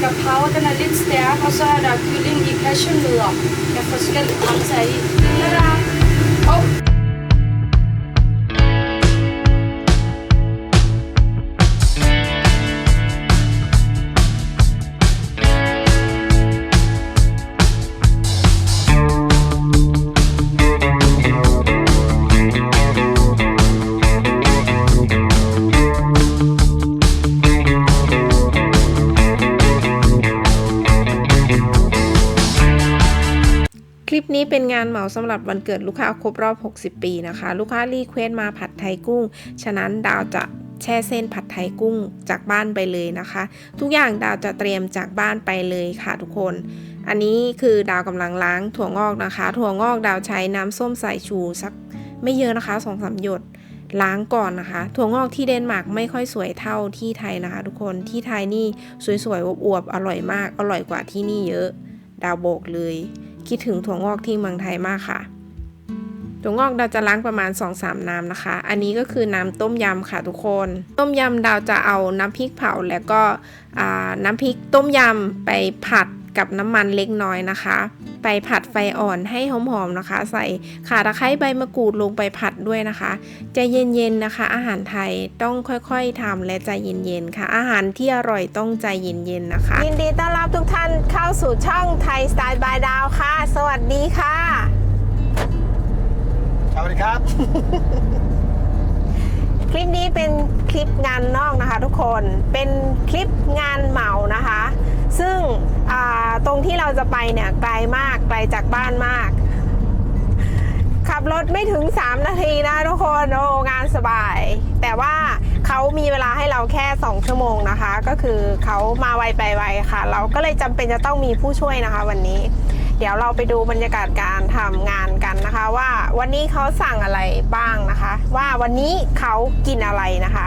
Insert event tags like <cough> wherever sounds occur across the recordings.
der power, den er lidt stærk, og så er der kylling i cashewnødder med forskellige grænser i. Tada! านเหมาสำหรับวันเกิดลูกค้าครบรอบ 60 ปีนะคะ ลูกค้ารีเควสต์มาผัดไทยกุ้ง ฉะนั้นดาวจะแช่เส้นผัดไทยกุ้งจากบ้านไปเลยนะคะ ทุกอย่างดาวจะเตรียมจากบ้านไปเลยค่ะทุกคน อันนี้คือดาวกำลังล้างถั่วงอกนะคะ ถั่วงอกดาวใช้น้ำส้มสายชูสักไม่เยอะนะคะสองสามหยดล้างก่อนนะคะ ถั่วงอกที่เดนมาร์กไม่ค่อยสวยเท่าที่ไทยนะคะ ทุกคนที่ไทยนี่สวยๆอวบๆอร่อยมาก อร่อยกว่าที่นี่เยอะ ดาวโบกเลย คิดถึงถั่วงอกที่เมืองไทยมากค่ะ ถั่วงอกดาวจะล้างประมาณ 2-3 น้ำนะคะ อันนี้ก็คือน้ำต้มยำค่ะทุกคน ต้มยำดาวจะเอาน้ำพริกเผาแล้วก็น้ำพริกต้มยำไปผัด กับน้ำมันเล็กน้อยนะคะ ไปผัดไฟอ่อนให้หอมๆนะคะ ใส่ข่าตะไคร้ใบมะกรูดลงไปผัดด้วยนะคะใจเย็นๆนะคะ อาหารไทยต้องค่อยๆทำและใจเย็นๆค่ะ อาหารที่อร่อยต้องใจเย็นๆนะคะ ยินดีต้อนรับทุกท่านเข้าสู่ช่องไทยสไตล์บายดาวค่ะ สวัสดีค่ะสวัสดีครับ ลิปนี้เป็นคลิปงานนอกนะคะทุกคนเป็นคลิปงานเหมานะคะ ซึ่งตรงที่เราจะไปเนี่ยไกลมากไกลจากบ้านมาก ขับรถไม่ถึง 3 นาทีนะทุกคนโอ้งานสบาย แต่ว่าเขามีเวลาให้เราแค่ 2 ชั่วโมงนะคะ ก็คือเขามาไวไปไวค่ะ เราก็เลยจำเป็นจะต้องมีผู้ช่วยนะคะวันนี้ เดี๋ยวเราไปดูบรรยากาศการทำงานกันนะคะ ว่าวันนี้เขาสั่งอะไรบ้างนะคะ ว่าวันนี้เขากินอะไรนะคะ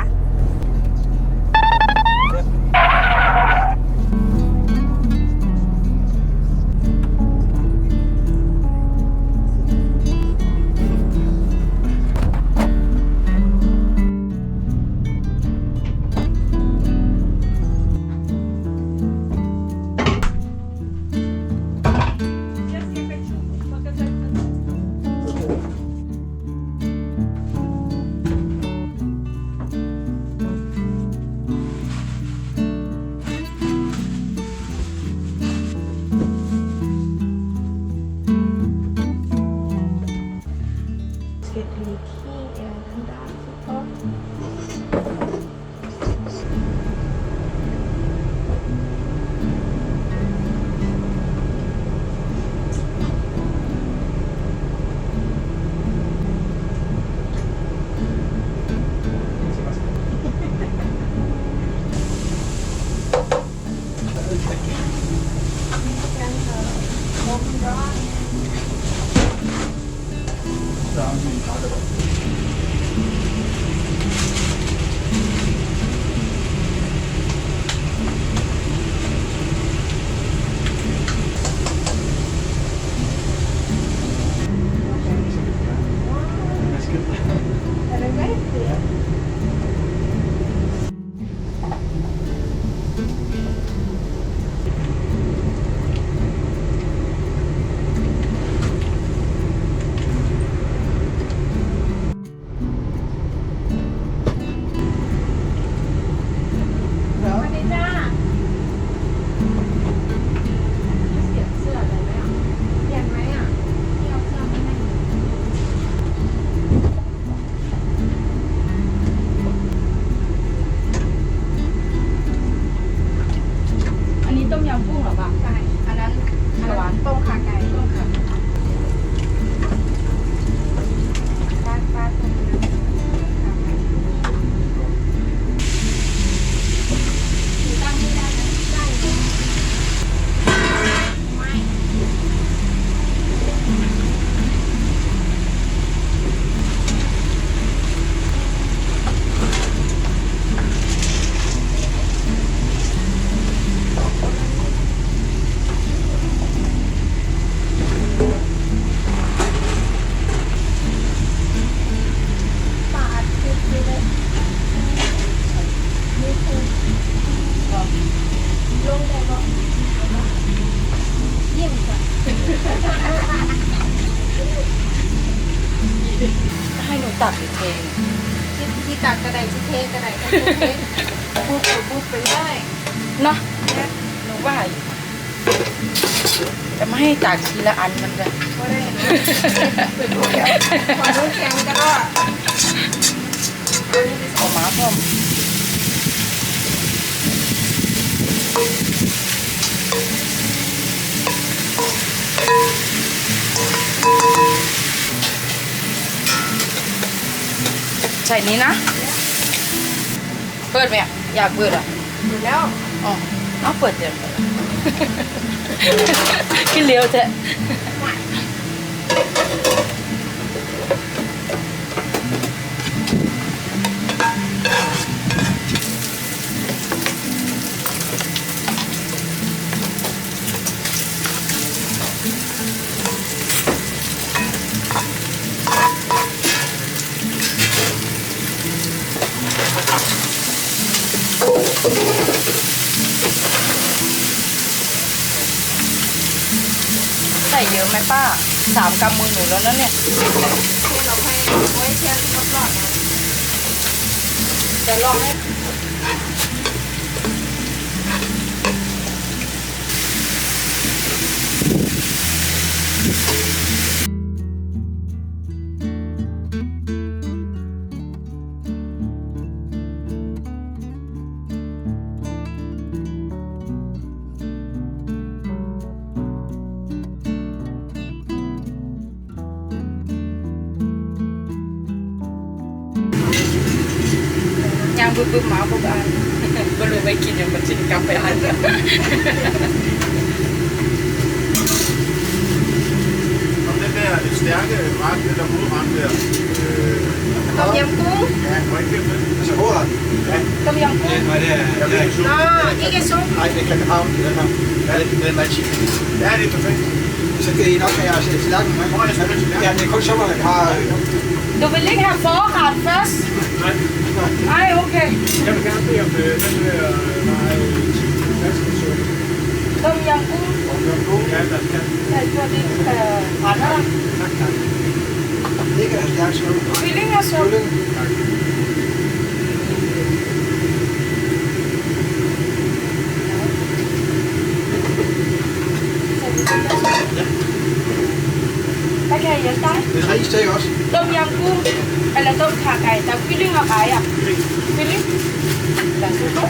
เนาะหนูว่าอยู่จะไม่ให้จากทีละอันมันจะก็ได้นะเป็นพวกแข็งพอรู้แข็งก็ได้อันนี้เป็นอกมาพร้อมใช่นี้นะ เปิดไหมอยากเปิดอะอยู่แล้ว อ๋อเอาเปิดเดี๋ย<laughs> ว กินเร็วเถ ส่เยอะไหมป้าสามกำมือหนูแล้วนะเนี่ยเราให้ไว้แช่รอบๆนะลองให้ Om den der lidt stærke ret, den der hovedret der. Øh, Tom Yam Kung? Ja, han var ikke ved det. Tom Yam Kung? Ja, nej, det er, ikke sup. Nej, det kan havn, den her. Det er meget det er perfekt. Så kan I nok have jeres øh, tallerken med. Er det tallerken? Ja, det er kun sommer. Øh, du vil ikke have forret først? Nej. Nej, okay. Jeg vil gerne bede om øh, den der meget công nhân cũng cho ờ, đi khoản đó feeling là sao Cái này giờ tay. Cái gì vậy? Tôm yam cung, hay là tôm thả cải, tao feeling là cải à? Feeling là số tốt.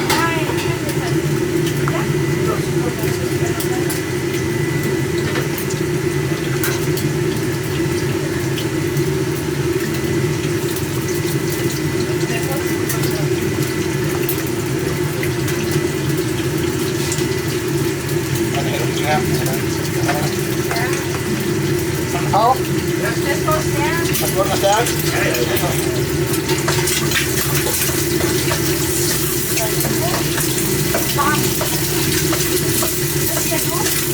একটু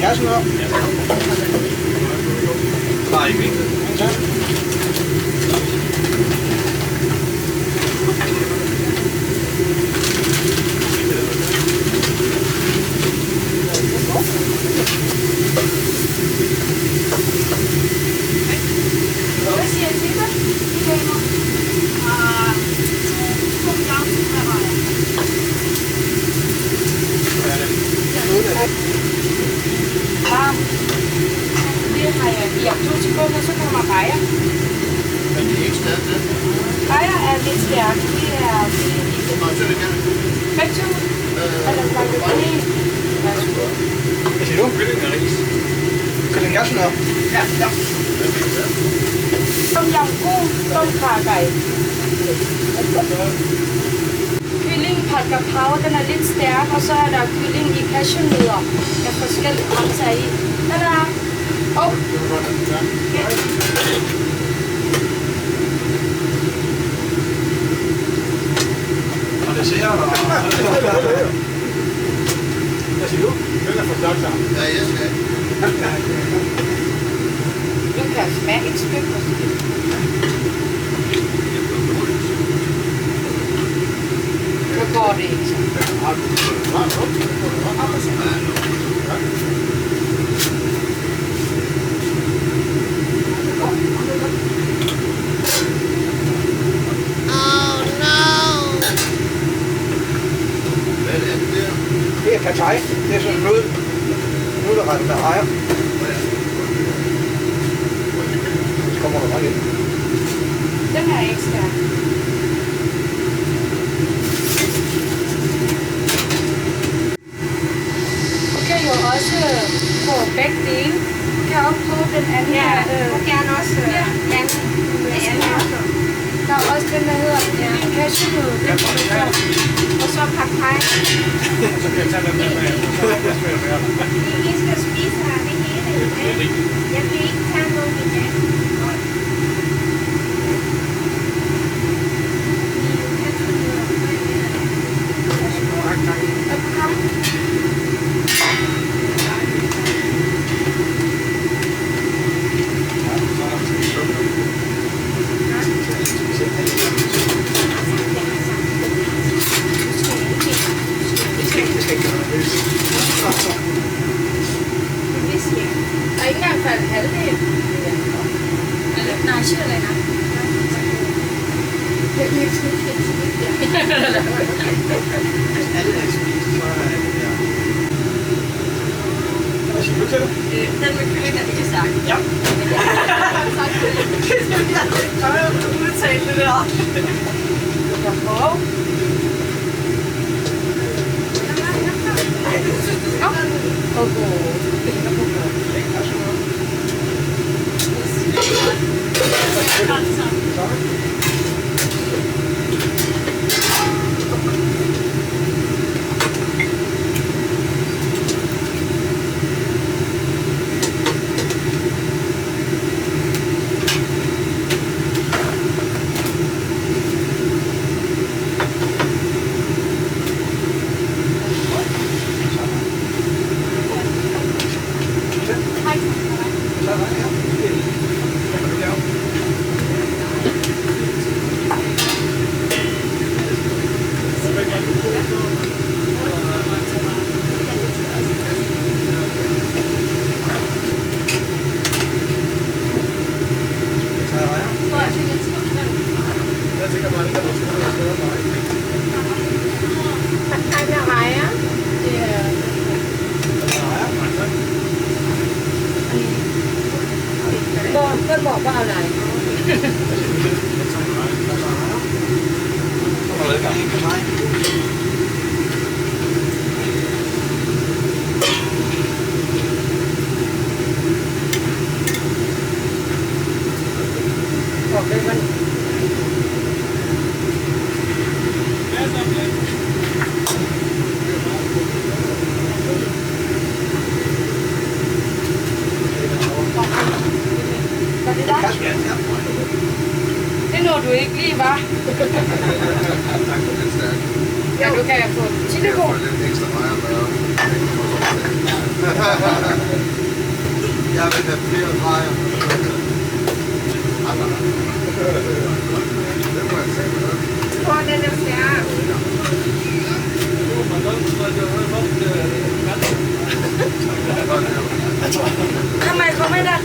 Gas mo. Timing. กุ้งต้มข่าไก่ kylling ผัดกะเพรา den er lidt stærk og så er der kylling i cashewnødder med forskellige grænser i tada oh, Og det ser og... Hvad siger du? Den er for stærk sammen. Ja, jeg skal. kan smage et stykke måske. Så går det ikke. Oh no! Hvad er det der? Det er katej. Det er sådan noget. Nu er der rettet med ejer. Come on, I get They're not extra. back thing. You can upload den anden ja, her. Øh, og gerne også and ja. ja. den anden also Der er også den, der hedder ja. cashew. Ja, ja. Og så pak pej. så kan jeg tage den med mig. I skal spise her det hele. Jeg kan ikke tage noget i dag. ka.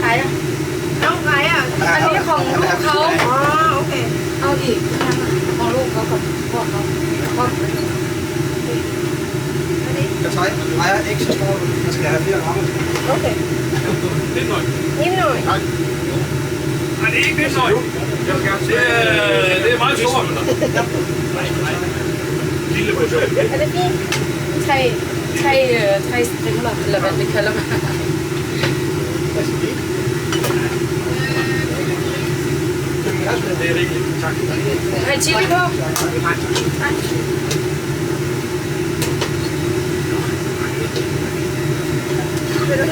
ขาไม่ได้ขายอะน้องใครอะ อันนี้ของลูกเขา อ๋อ โอเค เอาอีกของลูกเขากับพ่อเขาพ่อ Jeg tager rejer ikke så stort. Jeg skal have flere rammer. โอเค Lidt nøj. นิดหน่อย Nej, det er ikke lidt nøj. Jeg vil gerne se. Det er, det er meget stort. Lille portion. อันนี้พี่ไทยไทยเอ่อไทยสตริงหรอหรือแบบนี้เขาเรียกว่า Det er rigeligt. Tak. ไทยชิลลี่พ่อเป็นแฮชิลิออ Alright, see you later. Pero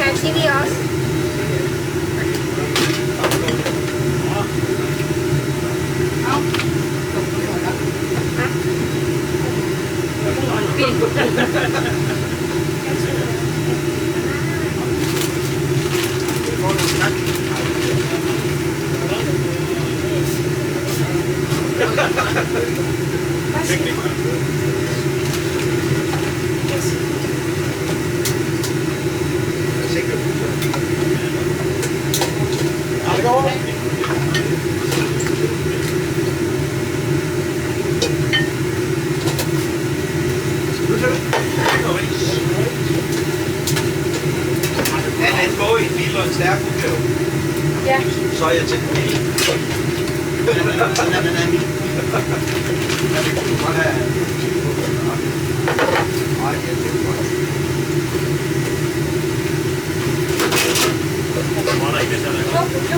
Ja. Så er jeg til den Du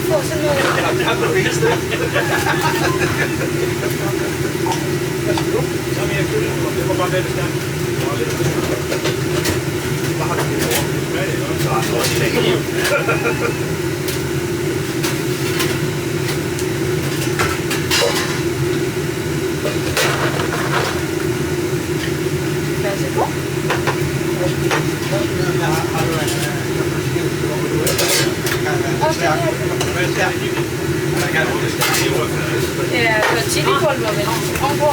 får så noe. Ja, det er noe visst. Ja, men jeg kunne det var bare veldig sterkt. Hva hadde vi nå? Det var chili polvo, pongo.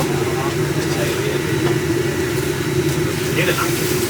Thank you.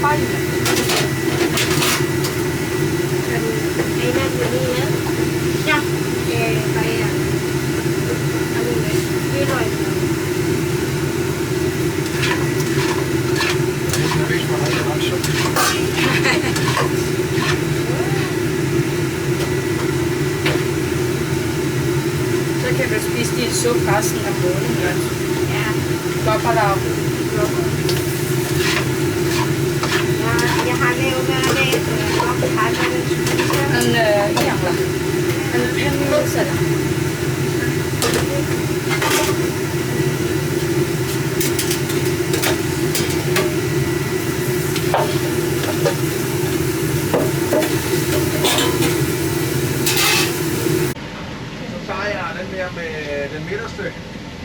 farinha. Aí né, na já é vai a mulher. Né? E nós. Só que as pistas só passam na bola, não né, den midterste.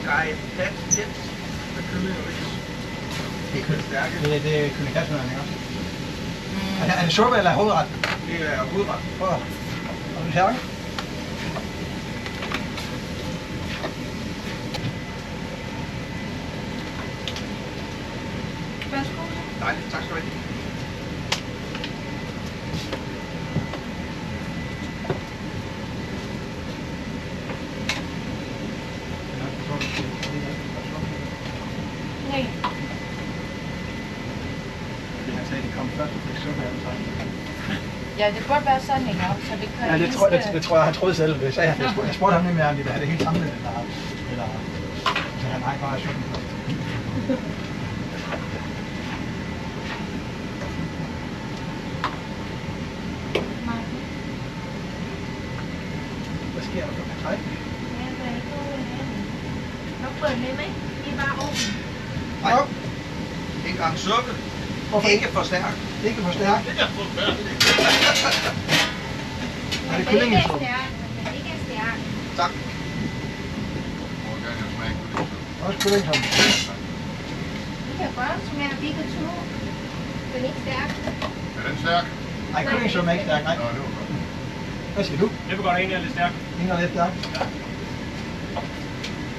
Gej pat tæt med kylling og ris. Det er. Stærke. Det, det er kylling Kasper, ikke også? Er det, er det suppe eller hovedret? Det er hovedret. Prøv at... Og du tager Værsgo. Dejligt. Tak skal du have. Nej. Det han sagde, det kom først, og fik suppe alle sammen. Ja, det burde være sådan, ikke? Så det kan Ja, det tror, det, det tror jeg, han troede selv. Det sagde han. Jeg spurgte, jeg spurgte ham nemlig, om de ville have det helt samlet, eller, eller så han nej, bare suppen først. Hvad sker der for Patrik? Nej. En gang suppe. Hvorfor ikke? For stærkt. Ikke for stærkt. Ikke for stærkt. Er det kyllingen så? Ikke stærkt. Tak. Også kylling som. Du kan godt smage pikachu. Den er ikke stærk. Er den stærk? Nej, kylling som er ikke stærk, nej. Nå, det var godt. Hvad siger du? Det vil godt en er lidt stærk. En er lidt stærk? Ja.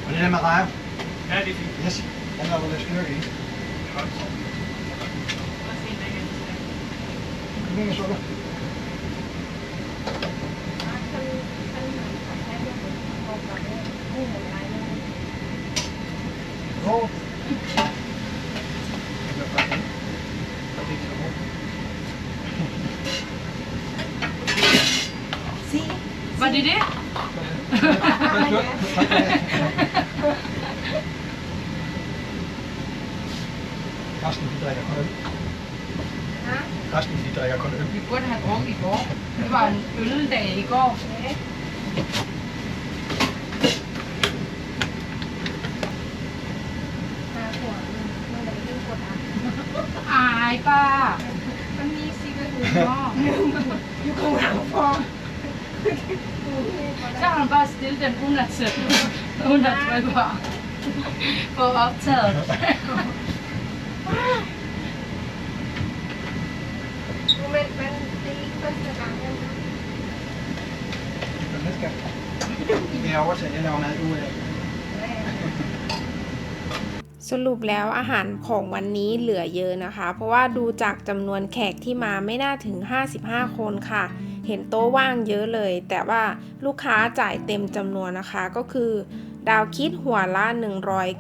Og det der med rejer? Ja, det er fint. Yes. Den er der lidt styrke i. Det er godt. Minnesota. Roll. See? What did it? Kasten, die drei Resten de drikker kun øl. Vi burde have drukket i går. Det var en øldag i går. Ja. Ej, bare. Kan ni sige, hvad du går derfor. Så har hun bare stillet den under at Under uden at på optaget. <laughs> สรุปแล้วอาหารของวันนี้เหลือเยอะนะคะ เพราะว่าดูจากจำนวนแขกที่มาไม่น่าถึง 55 คนค่ะ เห็นโต๊ะว่างเยอะเลย แต่ว่าลูกค้าจ่ายเต็มจำนวนนะคะก็คือ ดาวคิดหัวละ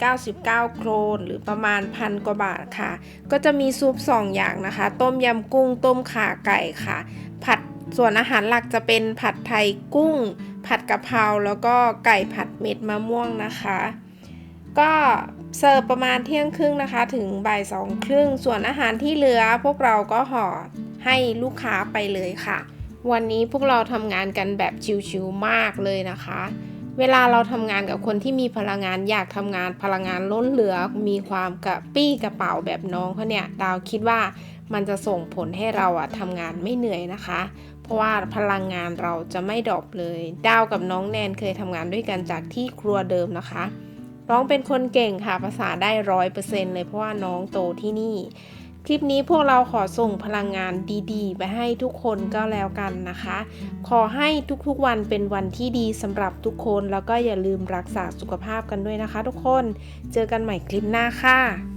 199 โครน หรือประมาณพันกว่าบาทค่ะ ก็จะมีซุป 2 อย่างนะคะ ต้มยำกุ้งต้มข่าไก่ค่ะ ผัด ส่วนอาหารหลักจะเป็นผัดไทยกุ้ง ผัดกะเพราแล้วก็ไก่ผัดเม็ดมะม่วงนะคะ ก็เสิร์ฟประมาณเที่ยงครึ่งนะคะ ถึงบ่ายสองครึ่ง ส่วนอาหารที่เหลือพวกเราก็ห่อให้ลูกค้าไปเลยค่ะ วันนี้พวกเราทำงานกันแบบชิวๆมากเลยนะคะ เวลาเราทำงานกับคนที่มีพลังงานอยากทำงานพลังงานล้นเหลือมีความกระปี้กระเป๋าแบบน้องเขาเนี่ยดาวคิดว่ามันจะส่งผลให้เราอะทำงานไม่เหนื่อยนะคะ เพราะว่าพลังงานเราจะไม่ดรอปเลย ดาวกับน้องแนนเคยทำงานด้วยกันจากที่ครัวเดิมนะคะ น้องเป็นคนเก่งค่ะภาษาได้ร้อยเปอร์เซ็นต์เลยเพราะว่าน้องโตที่นี่ คลิปนี้พวกเราขอส่งพลังงานดีๆ ไปให้ทุกคนก็แล้วกันนะคะ ขอให้ทุกๆวันเป็นวันที่ดีสำหรับทุกคนแล้วก็อย่าลืมรักษาสุขภาพกันด้วยนะคะ ทุกคน เจอกันใหม่คลิปหน้าค่ะ